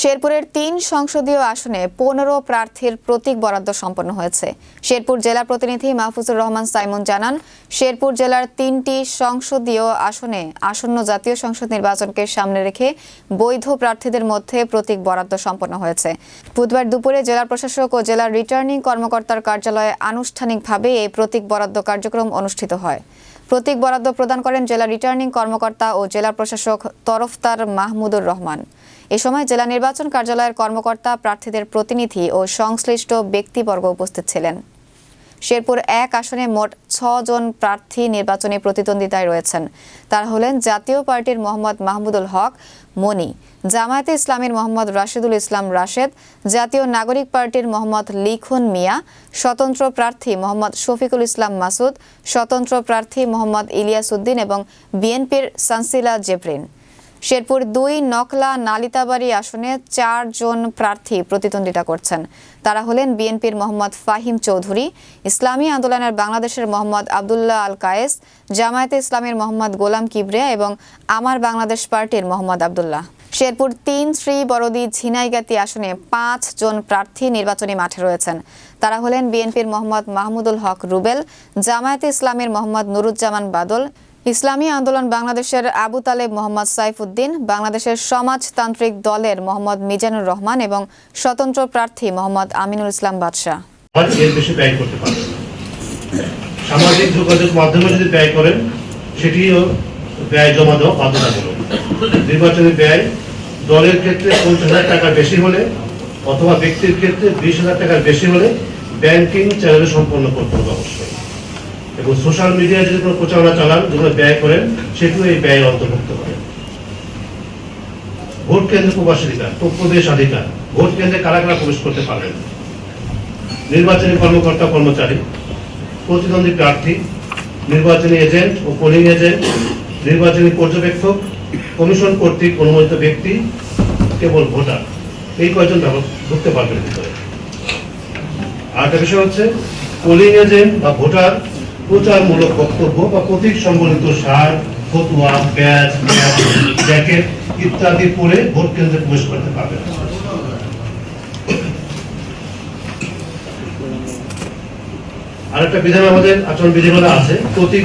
শেরপুরের তিন সংসদীয় আসনে পনেরো প্রার্থীর প্রতীক বরাদ্দ সম্পন্ন হয়েছে। শেরপুর জেলা প্রতিনিধি মাহফুজুর রহমান সাইমন জানান, শেরপুর জেলার তিনটি সংসদীয় আসনে আসন্ন জাতীয় সংসদ নির্বাচনকে সামনে রেখে বৈধ প্রার্থীদের মধ্যে প্রতীক বরাদ্দ সম্পন্ন হয়েছে। বুধবার দুপুরে জেলা প্রশাসক ও জেলার রিটার্নিং কর্মকর্তার কার্যালয়ে আনুষ্ঠানিকভাবে এই প্রতীক বরাদ্দ কার্যক্রম অনুষ্ঠিত হয়। প্রতীক বরাদ্দ প্রদান করেন জেলা রিটার্নিং কর্মকর্তা ও জেলা প্রশাসক তরফতার মাহমুদুর রহমান। এ সময় জেলা নির্বাচন কার্যালয়ের কর্মকর্তা, প্রার্থীদের প্রতিনিধি ও সংশ্লিষ্ট ব্যক্তিবর্গ উপস্থিত ছিলেন। শেরপুর এক আসনে মোট জন প্রার্থী নির্বাচনী প্রতিদ্বন্দ্বিতায় রয়েছেন। তারা হলেন জাতীয় পার্টির মোহাম্মদ মাহমুদুল হক, মনি, জামায়াতে ইসলামীর মোহাম্মদ রাশিদুল ইসলাম রাশেদ, জাতীয় নাগরিক পার্টির মোহাম্মদ লিখুন মিয়া, স্বতন্ত্র প্রার্থী মোহাম্মদ শফিকুল ইসলাম মাসুদ, স্বতন্ত্র প্রার্থী মোহাম্মদ ইলিয়াস উদ্দিন এবং বিএনপির সানসিলা জেবরিন। শেরপুর দুই নকলা নালিতাবাড়ি আসনে চারজন প্রার্থী প্রতিদ্বন্দ্বিতা করছেন। তারা হলেন বিএনপির মোহাম্মদ ফাহিম চৌধুরী, ইসলামী আন্দোলনের বাংলাদেশের মোহাম্মদ আবদুল্লাহ আল কায়েস জামায়াতে ইসলামের মোহাম্মদ গোলাম কিবরিয়া এবং আমার বাংলাদেশ পার্টির মোহাম্মদ আবদুল্লাহ। শেরপুর তিন শ্রী বড়দি ঝিনাইগাতি আসনে পাঁচ জন প্রার্থী নির্বাচনী মাঠে রয়েছেন। তারা হলেন বিএনপির মোহাম্মদ মাহমুদুল হক রুবেল, জামায়াতে ইসলামের মোহাম্মদ নুরুজ্জামান বাদল ইসলামী আন্দোলন বাংলাদেশের আবু তালেব মোহাম্মদ সাইফুদ্দিন, বাংলাদেশের সমাজতান্ত্রিক দলের মোহাম্মদ মিজানুর রহমান এবং স্বতন্ত্র প্রার্থী মোহাম্মদ আমিনুল ইসলাম বাদশাহ। সামাজিক যোগাযোগ মাধ্যমে যদি ব্যয় করেন, সেটিও ব্যয় জমা দেওয়া বাধ্যতামূলক। নির্বাচনী ব্যয় দলের ক্ষেত্রে পঞ্চাশ হাজার বেশি হলে অথবা ব্যক্তির ক্ষেত্রে বিশ হাজার বেশি হলে ব্যাংকিং চ্যানেলে সম্পন্ন করতে হবে অবশ্যই। এবং সোশ্যাল মিডিয়ায় যদি কোনো প্রচারণা চালান, যেগুলো ব্যয় করেন সেটিও এই ব্যয়ের অন্তর্ভুক্ত হবে ভোট কেন্দ্রে প্রবাসিকা প্রবেশ অধিকার, ভোট কেন্দ্রে কারা কারা প্রবেশ করতে পারবেন? নির্বাচনী কর্মকর্তা, কর্মচারী, প্রতিদ্বন্দ্বী প্রার্থী, নির্বাচনী এজেন্ট ও পোলিং এজেন্ট, নির্বাচনী পর্যবেক্ষক, কমিশন কর্তৃক অনুমোদিত ব্যক্তি, কেবল ভোটার। এই কয়জন ঢুকতে পারবেন ভিতরে? আর একটা বিষয় হচ্ছে পোলিং এজেন্ট বা ভোটার প্রচারমূলক বক্তব্য বা প্রতীক সম্বলিত সার ফতুয়া, ব্যাজ জ্যাকেট ইত্যাদি পরে ভোট কেন্দ্রে প্রবেশ করতে পারবে আর একটা বিধান আমাদের আচরণ বিধিমালা আছে, প্রতীক